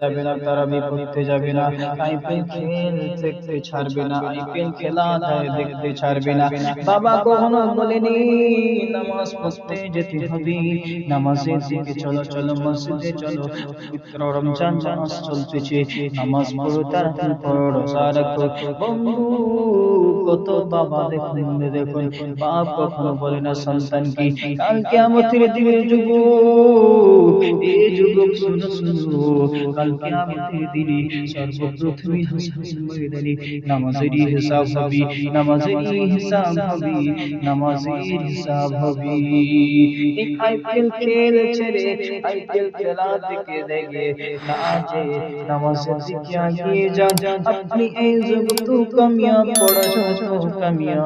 যাবে না, তারা বিপদে যাবে না, আইপিএল খেল দেখতে ছাড়বে না, আইপিএল খেলা দেখতে ছাড়বে না। বাবা কখনো বলেনি, নামাজ পড়তে যেতে হবে, নামাজের দিকে চলো চলো, মসজিদে চলো, পবিত্র রমজান মাস চলতেছে, নামাজ পড়ো, তাড়াতাড়ি পড়ো, রোজা রাখো। বন্ধু, কত বাবা দেখুন দেখুন, বাপ কখনো বলে না, সন্তান কি? কালকে আমাদের দিনে যুবক, এই যুবক শুনো শুনো কালকে আমাদের দিনে সর্বপ্রথমে হাসরের ময়দানে নামাজেরই হিসাব হবে নামাজেরই হিসাব হবে নামাজের হিসাব হবে এই আইপিএল খেল ছেড়ে আইপিএল খেলা দিকে দেখে না যে নামাজের দিকে আগিয়ে যান আপনি এই জগৎ কামিয়াব বড় জগৎ কামিয়াব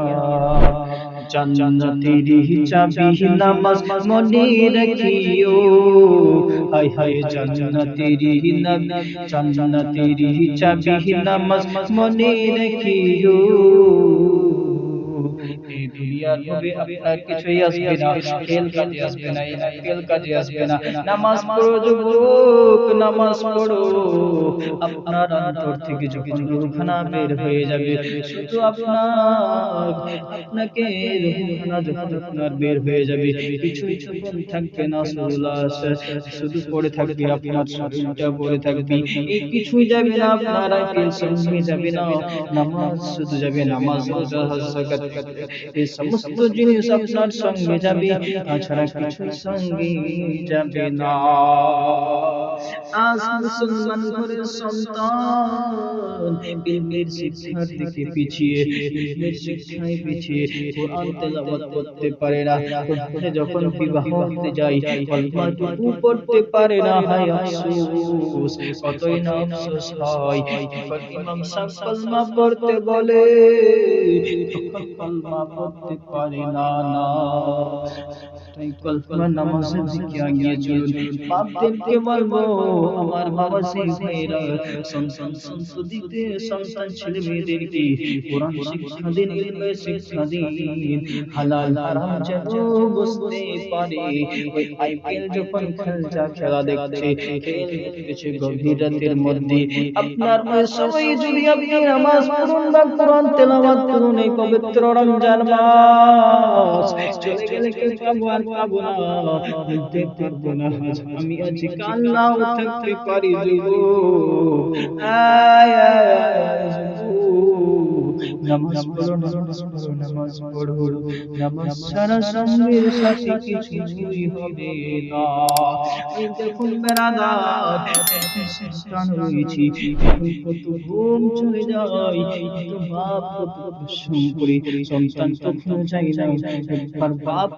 জান্নাতেরি চাবি নামাজ মনে রাখিও। হাই হাই জান্নাতেরি নামাজ জান্নাতেরি চাবি নামাজ মনে রাখিও। আপনার কিছুই আসবে না খেল কাজে আসবে না খেল কাজে আসবে না নামাজ পড়ো যুবক নামাজ পড়ো আপনার অন্তর থেকে যখন রুখানা বের হয়ে যাবে শুধু আপনার আপনাকে রুখানা যখন আপনার বের হয়ে যাবে থাকবে না শুধু পড়ে থাকবে আপনার শরীরটা পড়ে থাকবে এই কিছুই যাবে না আপনার আইপিএল সঙ্গে যাবে না নামাজ শুধু যাবে নামাজ রোজা হজ এই সমস্ত জিনিস আপনার সঙ্গে যাবে তাছাড়া কিছু সঙ্গে যাবে না আজ মুসলমান ঘরের সন্তান। ইলমের শিক্ষার দিকে পিছিয়ে ইলমের শিক্ষায় পিছিয়ে কোরআন তেলাওয়াত করতে পারে না। কোরআনে যখন বিবাহ হতে যায় কলমাটুকু পড়তে পারে না, হায় আফসোস, কতই না আফসোস হয়। যখন ইমাম সাহেব কলমা পড়তে বলে, তখন কলমা পড়তে পারে না না। তাই কলমা নামাজের দিকে আগিয়ে চলুন বাপদেরকে বলবো আমার বাবা সেই ভাইরা সন্তান সন্ততিতে সন্তান ছেলে মেয়েদেরকে কোরআন শিক্ষা দিন ইলমে শিক্ষা দিন হালাল হারাম যেন বুঝতে পারে ওই আইপিএল যখন খেলছা খেলা দেখছে খেল দেখতেছে গভীর রাতের মধ্যে আপনার ওই সময় যদি আপনি নামাজ পড়ুন বা কোরআন তেলাওয়াত করুন এই পবিত্র রমজান মাস চলে গেলে কেউ পাবো আর পাবো না বলতে পারব না। আমি আছি কাল নাও থাকতে পারি নামাজ সন্তান রয়েছি চাই না বাপ